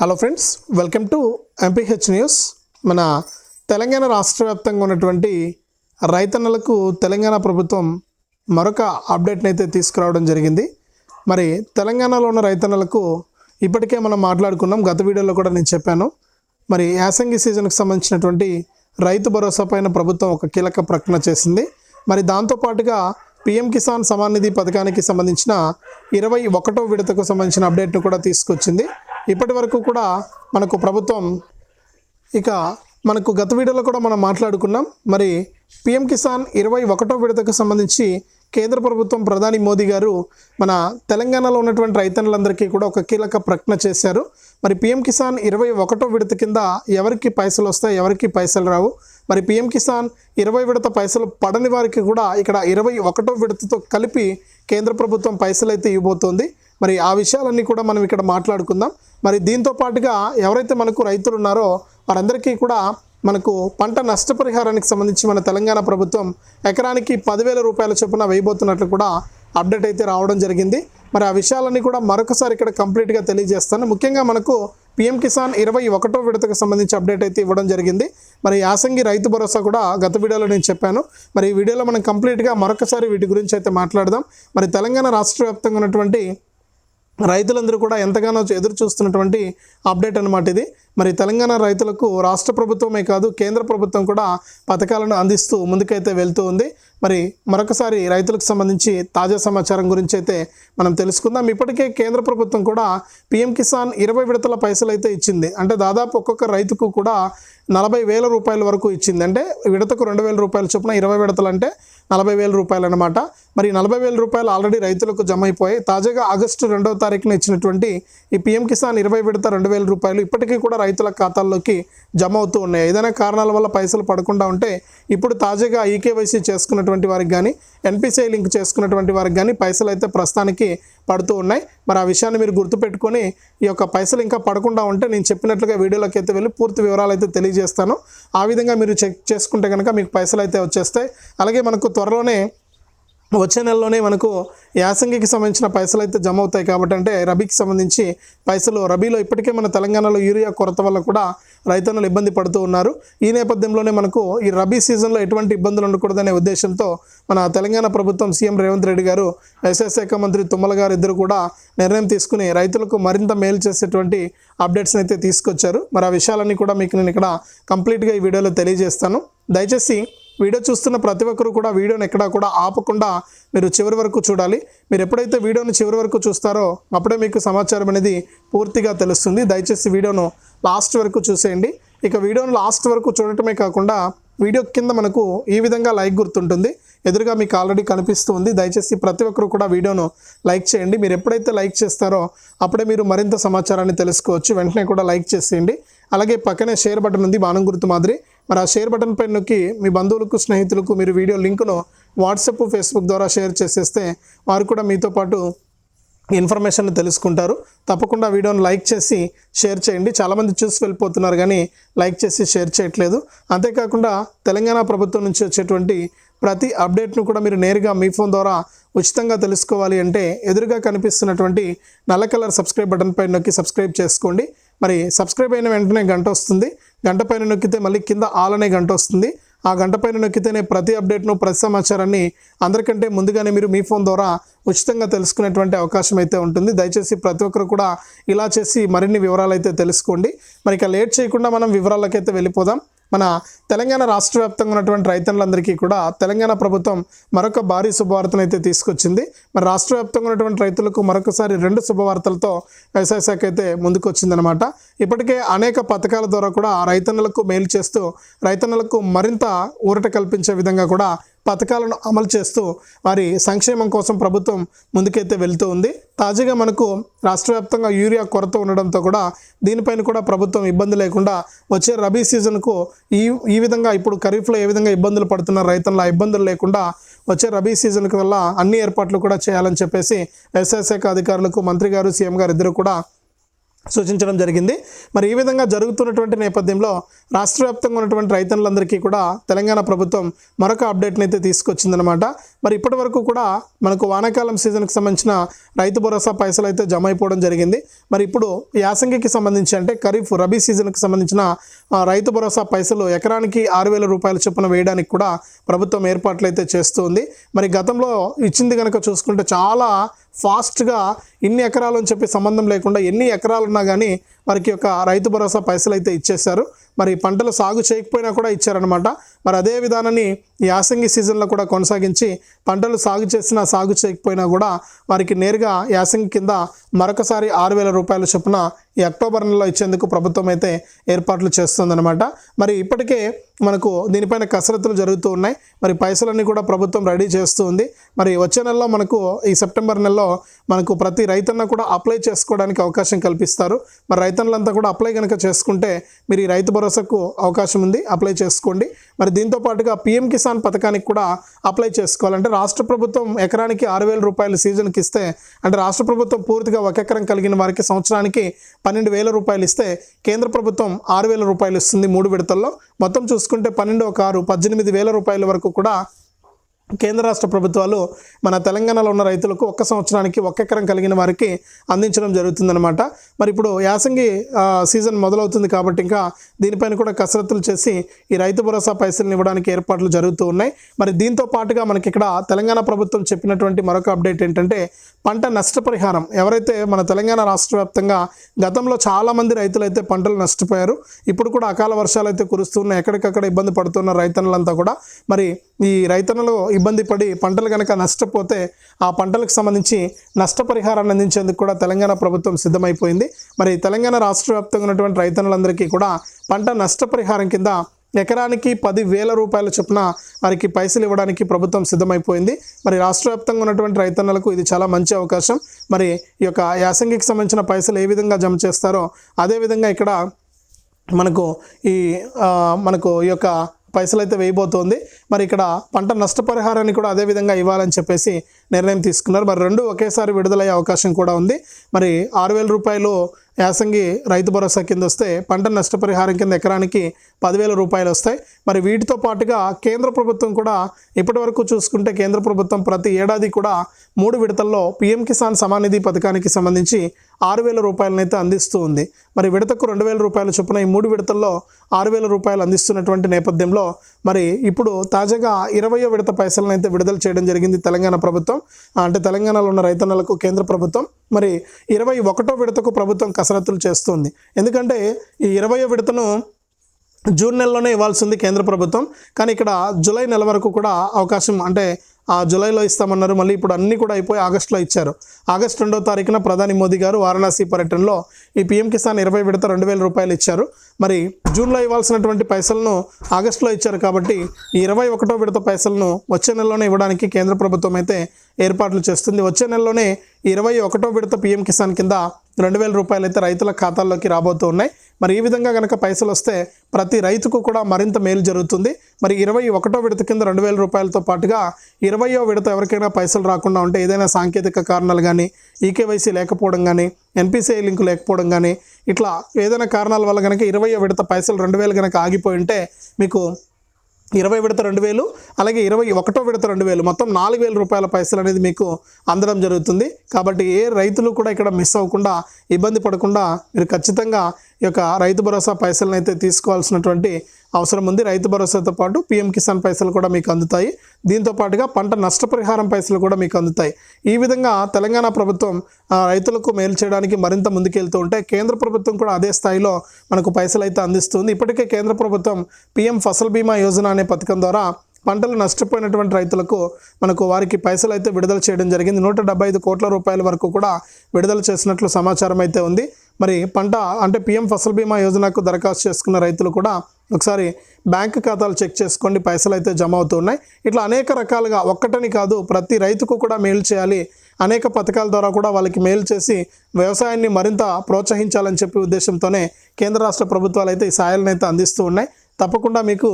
Hello friends welcome to MPH news మన తెలంగాణ రాష్ట్ర వ్యాప్తంగా ఉన్నటువంటి రైతన్నలకు తెలంగాణ ప్రభుత్వం మరొక అప్డేట్ని అయితే తీసుకురావడం జరిగింది. మరి తెలంగాణలో ఉన్న రైతన్నలకు ఇప్పటికే మనం మాట్లాడుకున్నాం. గత వీడియోలో కూడా నేను చెప్పాను. మరి యాసంగి సీజన్కి సంబంధించినటువంటి రైతు భరోసా పైన ప్రభుత్వం ఒక కీలక ప్రకటన చేసింది. మరి దాంతోపాటుగా పిఎం కిసాన్ సమాన్ నిధి పథకానికి సంబంధించిన ఇరవై ఒకటో విడతకు సంబంధించిన అప్డేట్ను కూడా తీసుకొచ్చింది. ఇప్పటి వరకు కూడా మనకు ప్రభుత్వం ఇక మనకు గత వీడియోలో కూడా మనం మాట్లాడుకున్నాం. మరి పిఎం కిసాన్ ఇరవై ఒకటో విడతకు సంబంధించి కేంద్ర ప్రభుత్వం ప్రధాని మోదీ గారు మన తెలంగాణలో ఉన్నటువంటి రైతన్నులందరికీ కూడా ఒక కీలక ప్రకటన చేశారు. మరి పిఎం కిసాన్ ఇరవై ఒకటో విడత కింద ఎవరికి పైసలు వస్తాయి ఎవరికి పైసలు రావు మరి పిఎం కిసాన్ ఇరవై విడత పైసలు పడని వారికి కూడా ఇక్కడ ఇరవై ఒకటో విడతతో కలిపి కేంద్ర ప్రభుత్వం పైసలు అయితే ఇవ్వబోతోంది. మరి ఆ విషయాలన్నీ కూడా మనం ఇక్కడ మాట్లాడుకుందాం. మరి దీంతో పాటుగా ఎవరైతే మనకు రైతులు ఉన్నారో వారందరికీ కూడా మనకు పంట నష్టపరిహారానికి సంబంధించి మన తెలంగాణ ప్రభుత్వం ఎకరానికి పదివేల రూపాయల చొప్పున వేయబోతున్నట్లు కూడా అప్డేట్ అయితే రావడం జరిగింది. మరి ఆ విషయాలన్నీ కూడా మరొకసారి ఇక్కడ కంప్లీట్గా తెలియజేస్తాను. ముఖ్యంగా మనకు పిఎం కిసాన్ ఇరవై ఒకటో విడతకు సంబంధించి అప్డేట్ అయితే ఇవ్వడం జరిగింది. మరి యాసంగి రైతు భరోసా కూడా గత వీడియోలో నేను చెప్పాను. మరి ఈ వీడియోలో మనం కంప్లీట్గా మరొకసారి వీటి గురించి అయితే మాట్లాడదాం. మరి తెలంగాణ రాష్ట్ర వ్యాప్తంగా ఉన్నటువంటి రైతులందరూ కూడా ఎంతగానో ఎదురు చూస్తున్నటువంటి అప్డేట్ అనమాట ఇది. మరి తెలంగాణ రైతులకు రాష్ట్ర ప్రభుత్వమే కాదు కేంద్ర ప్రభుత్వం కూడా పథకాలను అందిస్తూ ముందుకైతే వెళ్తూ ఉంది. మరి మరొకసారి రైతులకు సంబంధించి తాజా సమాచారం గురించి అయితే మనం తెలుసుకుందాం. ఇప్పటికే కేంద్ర ప్రభుత్వం కూడా పిఎం కిసాన్ ఇరవై విడతల పైసలు అయితే ఇచ్చింది. అంటే దాదాపు ఒక్కొక్క రైతుకు కూడా నలభై వేల రూపాయల వరకు ఇచ్చింది. అంటే విడతకు రెండు వేల రూపాయల చొప్పున ఇరవై విడతలు అంటే నలభై వేల రూపాయలు అనమాట మరి నలభై వేల రూపాయలు ఆల్రెడీ రైతులకు జమ అయిపోయాయి. తాజాగా ఆగస్టు రెండవ తారీఖున ఇచ్చినటువంటి ఈ పిఎం కిసాన్ ఇరవై విడత రెండు వేల రూపాయలు ఇప్పటికీ కూడా రైతుల ఖాతాల్లోకి జమ అవుతూ ఉన్నాయి. ఏదైనా కారణాల వల్ల పైసలు పడకుండా ఉంటే ఇప్పుడు తాజాగా ఈకేవైసీ చేసుకున్నటువంటి వారికి కానీ ఎన్పిసిఐ లింక్ చేసుకున్నటువంటి వారికి కానీ పైసలు అయితే ప్రస్తుతానికి పడుతూ ఉన్నాయి. మరి ఆ విషయాన్ని మీరు గుర్తుపెట్టుకొని ఈ యొక్క పైసలు ఇంకా పడకుండా ఉంటే నేను చెప్పినట్లుగా వీడియోలోకి అయితే వెళ్ళి పూర్తి వివరాలు అయితే తెలియజేస్తాను. ఆ విధంగా మీరు చెక్ చేసుకుంటే కనుక మీకు పైసలు అయితే వచ్చేస్తాయి. అలాగే మనకు త్వరలోనే వచ్చే నెలలోనే మనకు యాసంగికి సంబంధించిన పైసలు అయితే జమ అవుతాయి కాబట్టి అంటే రబీకి సంబంధించి పైసలు రబీలో ఇప్పటికే మన తెలంగాణలో యూరియా కొరత వల్ల కూడా రైతన్నులు ఇబ్బంది పడుతూ ఉన్నారు. ఈ నేపథ్యంలోనే మనకు ఈ రబీ సీజన్లో ఎటువంటి ఇబ్బందులు ఉండకూడదనే ఉద్దేశంతో మన తెలంగాణ ప్రభుత్వం సీఎం రేవంత్ రెడ్డి గారు వ్యవసాయ శాఖ మంత్రి తుమ్మల గారు ఇద్దరు కూడా నిర్ణయం తీసుకుని రైతులకు మరింత మేలు చేసేటువంటి అప్డేట్స్ని అయితే తీసుకొచ్చారు. మరి ఆ విషయాలన్నీ కూడా మీకు నేను ఇక్కడ కంప్లీట్గా ఈ వీడియోలో తెలియజేస్తాను. దయచేసి వీడియో చూస్తున్న ప్రతి ఒక్కరు కూడా వీడియోని ఎక్కడా కూడా ఆపకుండా మీరు చివరి వరకు చూడాలి. మీరు ఎప్పుడైతే వీడియోని చివరి వరకు చూస్తారో అప్పుడే మీకు సమాచారం అనేది పూర్తిగా తెలుస్తుంది. దయచేసి వీడియోను లాస్ట్ వరకు చూసేయండి. ఇక వీడియోను లాస్ట్ వరకు చూడటమే కాకుండా వీడియో కింద మనకు ఈ విధంగా లైక్ గుర్తుంటుంది. ఎదురుగా మీకు ఆల్రెడీ కనిపిస్తుంది దయచేసి ప్రతి ఒక్కరు కూడా వీడియోను లైక్ చేయండి. మీరు ఎప్పుడైతే లైక్ చేస్తారో అప్పుడే మీరు మరింత సమాచారాన్ని తెలుసుకోవచ్చు. వెంటనే కూడా లైక్ చేసేయండి. అలాగే పక్కనే షేర్ బటన్ ఉంది. బాణం గుర్తు మాదిరి. మరి ఆ షేర్ బటన్ పైన నొక్కి మీ బంధువులకు స్నేహితులకు మీరు వీడియో లింకును వాట్సాప్ ఫేస్బుక్ ద్వారా షేర్ చేసేస్తే వారు కూడా మీతో పాటు ఇన్ఫర్మేషన్ తెలుసుకుంటారు. తప్పకుండా వీడియోని లైక్ చేసి షేర్ చేయండి. చాలామంది చూసి వెళ్ళిపోతున్నారు కానీ లైక్ చేసి షేర్ చేయట్లేదు. అంతేకాకుండా తెలంగాణ ప్రభుత్వం నుంచి వచ్చేటువంటి ప్రతి అప్డేట్ను కూడా మీరు నేరుగా మీ ఫోన్ ద్వారా ఉచితంగా తెలుసుకోవాలి అంటే ఎదురుగా కనిపిస్తున్నటువంటి నల్ల కలర్ సబ్స్క్రైబ్ బటన్ పై నొక్కి సబ్స్క్రైబ్ చేసుకోండి. మరి సబ్స్క్రైబ్ అయిన వెంటనే గంట వస్తుంది. గంట పైన నొక్కితే మళ్ళీ కింద ఆలనే గంట వస్తుంది. ఆ గంట పైన నొక్కితేనే ప్రతి అప్డేట్ను ప్రతి సమాచారాన్ని అందరికంటే ముందుగానే మీరు మీ ఫోన్ ద్వారా ఉచితంగా తెలుసుకునేటువంటి అవకాశం అయితే ఉంటుంది. దయచేసి ప్రతి ఒక్కరు కూడా ఇలా చేసి మరిన్ని వివరాలు అయితే తెలుసుకోండి. మరి ఇక లేట్ చేయకుండా మనం వివరాలకైతే వెళ్ళిపోదాం. మన తెలంగాణ రాష్ట్ర వ్యాప్తంగా ఉన్నటువంటి రైతులందరికీ కూడా తెలంగాణ ప్రభుత్వం మరొక భారీ శుభవార్తను అయితే తీసుకొచ్చింది. మరి రాష్ట్ర వ్యాప్తంగా ఉన్నటువంటి రైతులకు మరొకసారి రెండు శుభవార్తలతో వ్యవసాయ శాఖ అయితే ముందుకు వచ్చిందనమాట ఇప్పటికే అనేక పథకాల ద్వారా కూడా రైతన్నలకు మేలు చేస్తూ రైతన్నలకు మరింత ఊరట కల్పించే విధంగా కూడా పథకాలను అమలు చేస్తూ వారి సంక్షేమం కోసం ప్రభుత్వం ముందుకైతే వెళ్తూ ఉంది. తాజాగా మనకు రాష్ట్ర వ్యాప్తంగా యూరియా కొరత ఉండడంతో కూడా దీనిపైన కూడా ప్రభుత్వం ఇబ్బంది లేకుండా వచ్చే రబీ సీజన్కు ఈ ఈ విధంగా ఇప్పుడు ఖరీఫ్లో ఏ విధంగా ఇబ్బందులు పడుతున్న రైతుల ఇబ్బందులు లేకుండా వచ్చే రబీ సీజన్కి వల్ల అన్ని ఏర్పాట్లు కూడా చేయాలని చెప్పేసి వ్యవసాయ శాఖ అధికారులకు మంత్రి గారు సీఎం గారు ఇద్దరు కూడా సూచించడం జరిగింది. మరి ఈ విధంగా జరుగుతున్నటువంటి నేపథ్యంలో రాష్ట్ర వ్యాప్తంగా ఉన్నటువంటి రైతన్నులందరికీ కూడా తెలంగాణ ప్రభుత్వం మరొక అప్డేట్ని అయితే తీసుకొచ్చిందనమాట మరి ఇప్పటి వరకు కూడా మనకు వానాకాలం సీజన్కి సంబంధించిన రైతు భరోసా పైసలు అయితే జమ అయిపోవడం జరిగింది. మరి ఇప్పుడు యాసంగికి సంబంధించి అంటే ఖరీఫ్ రబీ సీజన్కి సంబంధించిన రైతు భరోసా పైసలు ఎకరానికి ఆరు వేల రూపాయల చొప్పున వేయడానికి కూడా ప్రభుత్వం ఏర్పాట్లు అయితే చేస్తుంది మరి గతంలో ఇచ్చింది కనుక చూసుకుంటే చాలా ఫాస్ట్గా ఇన్ని ఎకరాలు అని చెప్పి సంబంధం లేకుండా ఎన్ని ఎకరాలు ఉన్నా కానీ వారికి యొక్క రైతు భరోసా పైసలు అయితే ఇచ్చేశారు. మరి పంటలు సాగు చేయకపోయినా కూడా ఇచ్చారనమాట మరి అదే విధానాన్ని యాసంగి సీజన్లో కూడా కొనసాగించి పంటలు సాగు చేసినా సాగు చేయకపోయినా కూడా వారికి నేరుగా యాసంగి కింద మరొకసారి ఆరు వేల రూపాయల చొప్పున ఈ అక్టోబర్ నెలలో ఇచ్చేందుకు ప్రభుత్వం అయితే ఏర్పాట్లు చేస్తుందన్నమాట. మరి ఇప్పటికే మనకు దీనిపైన కసరత్తులు జరుగుతూ ఉన్నాయి. మరి పైసలన్నీ కూడా ప్రభుత్వం రెడీ చేస్తూ ఉంది. మరి వచ్చే నెలలో మనకు ఈ సెప్టెంబర్ నెలలో మనకు ప్రతి రైతన్న కూడా అప్లై చేసుకోవడానికి అవకాశం కల్పిస్తారు. మరి రైతన్నలంతా కూడా అప్లై కనుక చేసుకుంటే మీరు ఈ రైతు భరోసాకు అవకాశం ఉంది. అప్లై చేసుకోండి. మరి దీంతో పాటుగా పిఎం కిసాన్ పథకానికి కూడా అప్లై చేసుకోవాలంటే రాష్ట్ర ప్రభుత్వం ఎకరానికి ఆరు వేల రూపాయలు సీజన్కి ఇస్తే అంటే రాష్ట్ర ప్రభుత్వం పూర్తిగా ఒక ఎకరం కలిగిన వారికి సంవత్సరానికి పన్నెండు వేల రూపాయలు ఇస్తే కేంద్ర ప్రభుత్వం ఆరు వేల రూపాయలు ఇస్తుంది మూడు విడతల్లో. మొత్తం చూసుకుంటే పన్నెండు ఒక ఆరు పద్దెనిమిది వేల రూపాయల వరకు కూడా కేంద్ర రాష్ట్ర ప్రభుత్వాలు మన తెలంగాణలో ఉన్న రైతులకు ఒక్క సంవత్సరానికి ఒక్క ఎకరం కలిగిన వారికి అందించడం జరుగుతుందన్నమాట. మరి ఇప్పుడు యాసంగి సీజన్ మొదలవుతుంది కాబట్టి ఇంకా దీనిపైన కూడా కసరత్తులు చేసి ఈ రైతు భరోసా పైసలను ఇవ్వడానికి ఏర్పాట్లు జరుగుతూ ఉన్నాయి. మరి దీంతో పాటుగా మనకి ఇక్కడ తెలంగాణ ప్రభుత్వం చెప్పినటువంటి మరొక అప్డేట్ ఏంటంటే పంట నష్టపరిహారం. ఎవరైతే మన తెలంగాణ రాష్ట్ర వ్యాప్తంగా గతంలో చాలామంది రైతులు అయితే పంటలు నష్టపోయారు ఇప్పుడు కూడా అకాల వర్షాలు అయితే కురుస్తున్నాయి ఎక్కడికక్కడ ఇబ్బంది పడుతున్న రైతన్నులంతా కూడా. మరి ఈ రైతన్నలు ఇబ్బంది పడి పంటలు కనుక నష్టపోతే ఆ పంటలకు సంబంధించి నష్టపరిహారాన్ని అందించేందుకు కూడా తెలంగాణ ప్రభుత్వం సిద్ధమైపోయింది. మరి తెలంగాణ రాష్ట్ర వ్యాప్తంగా ఉన్నటువంటి రైతన్నులందరికీ కూడా పంట నష్టపరిహారం కింద ఎకరానికి పది వేల రూపాయల చొప్పున వారికి పైసలు ఇవ్వడానికి ప్రభుత్వం సిద్ధమైపోయింది. మరి రాష్ట్ర వ్యాప్తంగా ఉన్నటువంటి రైతన్నలకు ఇది చాలా మంచి అవకాశం. మరి ఈ యొక్క యాసంగికి సంబంధించిన పైసలు ఏ విధంగా జమ చేస్తారో అదేవిధంగా ఇక్కడ మనకు ఈ మనకు ఈ యొక్క పైసలు అయితే వేయబోతోంది. మరి ఇక్కడ పంట నష్టపరిహారాన్ని కూడా అదే విధంగా ఇవ్వాలని చెప్పేసి నిర్ణయం తీసుకున్నారు. మరి రెండు ఒకేసారి విడుదలయ్యే అవకాశం కూడా ఉంది. మరి ఆరు వేల రూపాయలు యాసంగి రైతు భరోసా కింద వస్తే పంట నష్టపరిహారం కింద ఎకరానికి పదివేల రూపాయలు వస్తాయి. మరి వీటితో పాటుగా కేంద్ర ప్రభుత్వం కూడా ఇప్పటి వరకు చూసుకుంటే కేంద్ర ప్రభుత్వం ప్రతి ఏడాది కూడా మూడు విడతల్లో పిఎం కిసాన్ సమానిధి పథకానికి సంబంధించి ఆరు వేల రూపాయలనైతే అందిస్తూ ఉంది. మరి విడతకు రెండు వేల రూపాయల చొప్పున ఈ మూడు విడతల్లో ఆరు వేల రూపాయలు అందిస్తున్నటువంటి నేపథ్యంలో మరి ఇప్పుడు తాజాగా ఇరవయో విడత పైసలను అయితే విడుదల చేయడం జరిగింది తెలంగాణ ప్రభుత్వం. అంటే తెలంగాణలో ఉన్న రైతన్నలకు కేంద్ర ప్రభుత్వం. మరి ఇరవై ఒకటో విడతకు ప్రభుత్వం కసరత్తులు చేస్తుంది. ఎందుకంటే ఈ ఇరవయో విడతను జూన్ నెలలోనే ఇవ్వాల్సింది కేంద్ర ప్రభుత్వం. కానీ ఇక్కడ జూలై నెల వరకు కూడా అవకాశం అంటే ఆ జూలైలో ఇస్తామన్నారు. మళ్ళీ ఇప్పుడు అన్నీ కూడా అయిపోయి ఆగస్టులో ఇచ్చారు. ఆగస్టు రెండో తారీఖున ప్రధాని మోదీ గారు వారణాసి పర్యటనలో ఈ పీఎం కిసాన్ ఇరవై విడత రెండు వేల రూపాయలు ఇచ్చారు. మరి జూన్లో ఇవ్వాల్సినటువంటి పైసలను ఆగస్టులో ఇచ్చారు కాబట్టి ఈ ఇరవై ఒకటో విడత పైసలను వచ్చే నెలలోనే ఇవ్వడానికి కేంద్ర ప్రభుత్వం అయితే ఏర్పాట్లు చేస్తుంది. వచ్చే నెలలోనే ఇరవై ఒకటో విడత పీఎం కిసాన్ కింద రెండు వేల రూపాయలు అయితే రైతుల ఖాతాల్లోకి రాబోతూ ఉన్నాయి మరి ఈ విధంగా కనుక పైసలు వస్తే ప్రతి రైతుకు కూడా మరింత మేలు జరుగుతుంది. మరి ఇరవై ఒకటో విడత కింద రెండు వేల రూపాయలతో పాటుగా ఇరవయో విడత ఎవరికైనా పైసలు రాకుండా ఉంటే ఏదైనా సాంకేతిక కారణాలు కానీ ఈకేవైసీ లేకపోవడం కానీ ఎన్పిసిఐ లింకు లేకపోవడం కానీ ఇట్లా ఏదైనా కారణాల వల్ల కనుక ఇరవయో విడత పైసలు రెండు వేలు కనుక ఆగిపోయి ఉంటే మీకు ఇరవై విడత రెండు వేలు అలాగే ఇరవై ఒకటో విడత రెండు వేలు. మొత్తం నాలుగు వేల రూపాయల పైసలు అనేది మీకు అందడం జరుగుతుంది. కాబట్టి ఏ రైతులు కూడా ఇక్కడ మిస్ అవ్వకుండా ఇబ్బంది పడకుండా మీరు ఖచ్చితంగా ఈ యొక్క రైతు భరోసా పైసలను అయితే తీసుకోవాల్సినటువంటి అవసరం ఉంది. రైతు భరోసాతో పాటు పిఎం కిసాన్ పైసలు కూడా మీకు అందుతాయి. దీంతో పాటుగా పంట నష్టపరిహారం పైసలు కూడా మీకు అందుతాయి. ఈ విధంగా తెలంగాణ ప్రభుత్వం రైతులకు మేలు చేయడానికి మరింత ముందుకెళ్తూ ఉంటే కేంద్ర ప్రభుత్వం కూడా అదే స్థాయిలో మనకు పైసలు అయితే అందిస్తుంది. ఇప్పటికే కేంద్ర ప్రభుత్వం పిఎం ఫసల్ బీమా యోజన అనే పథకం ద్వారా పంటలు నష్టపోయినటువంటి రైతులకు మనకు వారికి పైసలు అయితే విడుదల చేయడం జరిగింది. నూట ఐదు కోట్ల రూపాయల వరకు కూడా విడుదల చేసినట్లు సమాచారం అయితే ఉంది. మరి పంట అంటే పిఎం ఫసల్ బీమా యోజనకు దరఖాస్తు చేసుకున్న రైతులు కూడా ఒకసారి బ్యాంక్ ఖాతాలు చెక్ చేసుకోండి పైసలు అయితే జమ అవుతున్నాయి ఇట్లా అనేక రకాలుగా ఒక్కటని కాదు ప్రతి రైతుకు కూడా మేలు చేయాలి. అనేక పథకాల ద్వారా కూడా వాళ్ళకి మేలు చేసి వ్యవసాయాన్ని మరింత ప్రోత్సహించాలని చెప్పి ఉద్దేశంతోనే కేంద్ర రాష్ట్ర ప్రభుత్వాలు అయితే ఈ సాయాలను అయితే అందిస్తూ ఉన్నాయి. తప్పకుండా మీకు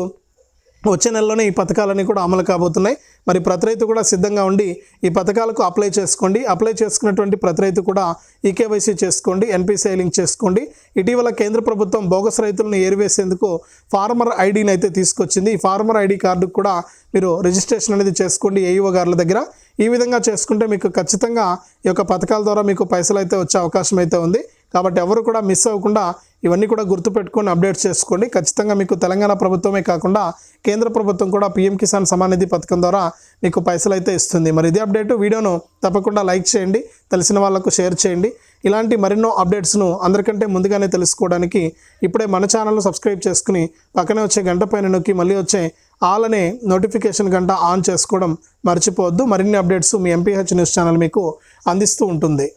వచ్చే నెలలోనే ఈ పథకాలన్నీ కూడా అమలు కాబోతున్నాయి. మరి ప్రతి రైతు కూడా సిద్ధంగా ఉండి ఈ పథకాలకు అప్లై చేసుకోండి. అప్లై చేసుకున్నటువంటి ప్రతి రైతు కూడా ఈకేవైసీ చేసుకోండి ఎన్పిసిఐ లింక్ చేసుకోండి. ఇటీవల కేంద్ర ప్రభుత్వం బోగస్ రైతులను ఏరివేసేందుకు ఫార్మర్ ఐడిని అయితే తీసుకొచ్చింది. ఈ ఫార్మర్ ఐడి కార్డుకు కూడా మీరు రిజిస్ట్రేషన్ అనేది చేసుకోండి ఏఈఓ గారుల దగ్గర. ఈ విధంగా చేసుకుంటే మీకు ఖచ్చితంగా ఈ యొక్క పథకాల ద్వారా మీకు పైసలు అయితే వచ్చే అవకాశం అయితే ఉంది. కాబట్టి ఎవరు కూడా మిస్ అవ్వకుండా ఇవన్నీ కూడా గుర్తుపెట్టుకొని అప్డేట్ చేసుకోండి. ఖచ్చితంగా మీకు తెలంగాణ ప్రభుత్వమే కాకుండా కేంద్ర ప్రభుత్వం కూడా పీఎం కిసాన్ సమానిధి పథకం ద్వారా మీకు పైసలు అయితే ఇస్తుంది. మరి ఇదే అప్డేట్ వీడియోను తప్పకుండా లైక్ చేయండి. తెలిసిన వాళ్ళకు షేర్ చేయండి. ఇలాంటి మరెన్నో అప్డేట్స్ను అందరికంటే ముందుగానే తెలుసుకోవడానికి ఇప్పుడే మన ఛానల్ను సబ్స్క్రైబ్ చేసుకుని పక్కనే వచ్చే గంట పైన నొక్కి మళ్ళీ వచ్చే ఆల్ అనే నోటిఫికేషన్ గంట ఆన్ చేసుకోవడం మర్చిపోవద్దు. మరిన్ని అప్డేట్స్ మీ ఎంపీహెచ్ న్యూస్ ఛానల్ మీకు అందిస్తూ ఉంటుంది.